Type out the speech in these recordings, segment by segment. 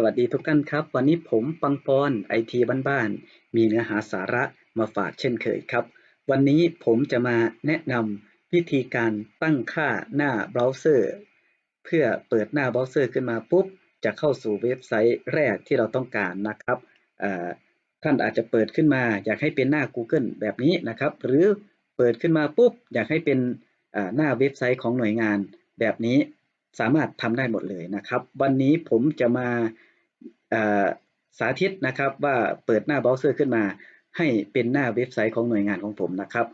สวัสดีทุกท่านครับ วันนี้ผมปังปอนไอทีบ้านๆมีเนื้อหาสาระมาฝากเช่นเคยครับ วันนี้ผมจะมาแนะนำวิธีการตั้งค่าหน้าเบราว์เซอร์ เพื่อเปิดหน้าเบราว์เซอร์ขึ้นมาปุ๊บ จะเข้าสู่เว็บไซต์แรกที่เราต้องการนะครับท่านอาจจะเปิดขึ้นมาอยากให้เป็นหน้า Google แบบนี้นะครับ หรือเปิดขึ้นมาปุ๊บ อยากให้เป็นหน้าเว็บไซต์ของหน่วยงานแบบนี้สามารถทำได้หมดเลยนะครับ วันนี้ผมจะมา สาธิตนะครับว่าเปิดหน้าเบราว์เซอร์ขึ้นมา ให้เป็นหน้าเว็บไซต์ของหน่วยงานของผมนะครับ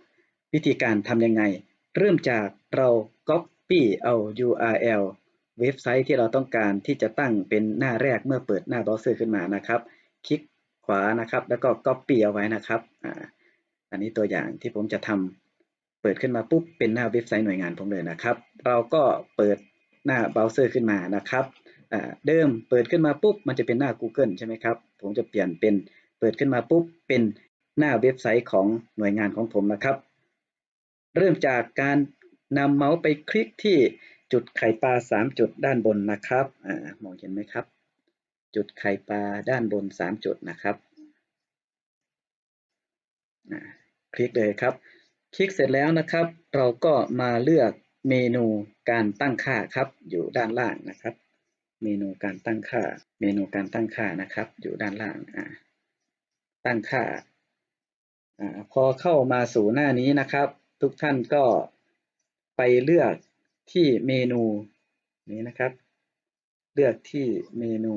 วิธีการทำยังไง เริ่มจากเรา Copy เอา URL เว็บไซต์ที่เราต้องการที่จะตั้งเป็นหน้าแรกเมื่อเปิดหน้าเบราว์เซอร์ขึ้นมานะครับ คลิกขวานะครับ แล้วก็ Copy เอาไว้นะครับอันนี้ตัวอย่างที่ผมจะทำเปิดขึ้นมาปุ๊บเป็นหน้าเว็บไซต์หน่วยงานผมเลยนะครับ เราก็เปิดหน้าเบราว์เซอร์ขึ้นมานะครับ เดิมเปิดขึ้นมาปุ๊บมันจะเป็นหน้า Google ใช่ไหมครับ ผมจะเปลี่ยนเป็นเปิดขึ้นมาปุ๊บเป็นหน้าเว็บไซต์ของหน่วยงานของผมนะครับ เริ่มจากการนำเมาส์ไปคลิกที่จุดไข่ปลา 3 จุดด้านบนนะครับอมองเห็นไหมครับ จุดไข่ปลาด้านบน 3 จุดนะครับคลิกเลยครับ คลิกเสร็จแล้วนะครับ เราก็มาเลือกเมนูการตั้งค่าครับอยู่ด้านล่างนะครับ เมนูการตั้งค่า เมนูการตั้งค่านะครับ อยู่ด้านล่างอ่าตั้งค่าอ่าพอเข้ามาสู่หน้านี้นะครับ ทุกท่านก็ไปเลือกที่เมนูนี้นะครับ เลือกที่เมนู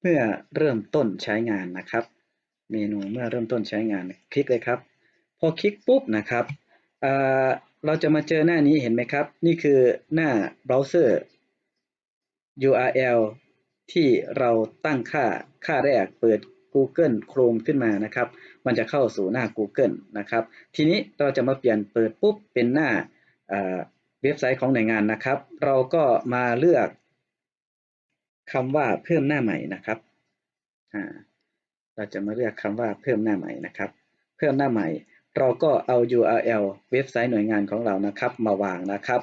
เมื่อเริ่มต้นใช้งานนะครับ เมนูเมื่อเริ่มต้นใช้งานคลิกเลยครับ พอคลิกปุ๊บนะครับเราจะมาเจอหน้านี้เห็นไหมครับ นี่คือหน้าเบราว์เซอร์ URL ที่เราตั้งค่าค่าแรกเปิด Google Chrome ขึ้นมานะครับ มันจะเข้าสู่หน้า Google นะครับ ทีนี้เราจะมาเปลี่ยนเปิดปุ๊บเป็นหน้าเว็บไซต์ของหน่วยงานนะครับ เราก็มาเลือกคำว่าเพิ่มหน้าใหม่นะครับ เราจะมาเลือกคำว่าเพิ่มหน้าใหม่นะครับ เพิ่มหน้าใหม่ เราก็เอา URL เว็บไซต์หน่วยงานของเรานะครับ มาวางนะครับ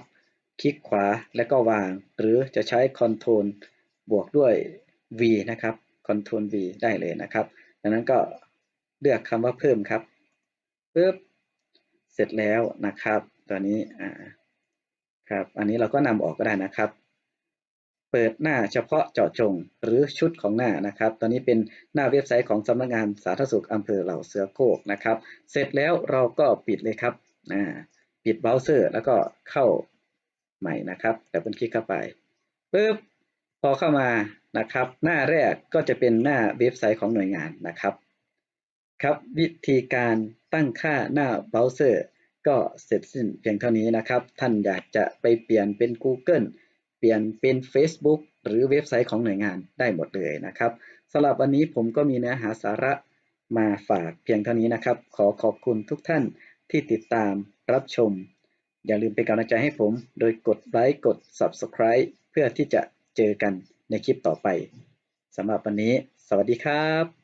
คลิกขวาแล้วก็วาง หรือจะใช้ Ctrl บวกด้วย V นะครับ Ctrl V ได้เลยนะครับดังนั้นก็เลือกคำว่าเพิ่มครับปึ๊บเสร็จแล้วนะครับ ตอนนี้อ่าครับ อันนี้เราก็นำออกก็ได้นะครับ เปิดหน้าเฉพาะเจาะจงหรือชุดของหน้านะครับ ตอนนี้เป็นหน้าเว็บไซต์ของสำนักงานสาธารณสุขอำเภอเหล่าเสือโคกนะครับ เสร็จแล้วเราก็ปิดเลยครับปิดเบราว์เซอร์ แล้วก็เข้า ใหม่นะครับแต่เป็นคลิกเข้าไปปุ๊บพอเข้ามานะครับ หน้าแรกก็จะเป็นหน้าเว็บไซต์ของหน่วยงานนะครับครับวิธีการตั้งค่าหน้าเบราว์เซอร์ก็เสร็จสิ้นเพียงเท่านี้นะครับ ท่านอยากจะไปเปลี่ยนเป็น Google เปลี่ยนเป็น Facebook หรือเว็บไซต์ของหน่วยงานได้หมดเลยนะครับสำหรับวันนี้ผมก็มีเนื้อหาสาระมาฝากเพียงเท่านี้นะครับ ขอขอบคุณทุกท่านที่ติดตามรับชม อย่าลืมเป็นกำลังใจให้ผม โดยกดไลค์กด Subscribe เพื่อที่จะเจอกันในคลิปต่อไปสำหรับวันนี้ สวัสดีครับ